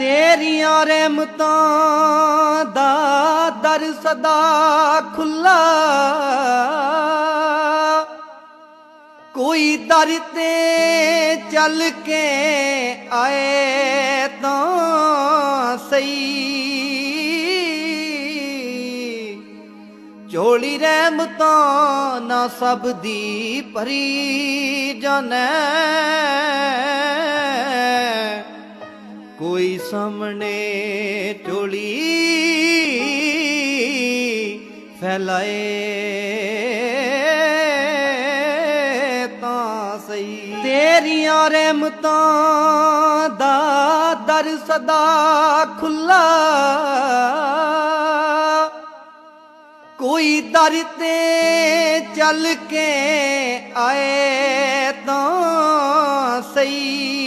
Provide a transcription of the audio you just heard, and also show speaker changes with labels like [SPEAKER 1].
[SPEAKER 1] ਤੇਰੀਆਂ ਰਹਿਮਤਾਂ ਦਾ ਦਰ ਸਦਾ ਖੁੱਲਾ ਕੋਈ ਦਰ ਤੇ ਚੱਲ ਕੇ ਆਏ ਤਾਂ ਸਹੀ। ਝੋਲੀ ਰਹਿਮਤਾਂ ਨਾ ਸਭ ਦੀ ਭਰੀ ਜਾਣੈ ਸਾਹਮਣੇ ਝੋਲੀ ਫੈਲਾਏ ਤਾਂ ਸਹੀ। ਤੇਰੀਆਂ ਰਹਿਮਤਾਂ ਦਾ ਦਰ ਸਦਾ ਖੁੱਲਾ ਕੋਈ ਦਰ ਤੇ ਚੱਲ ਕੇ ਆਏ ਤਾਂ ਸਹੀ।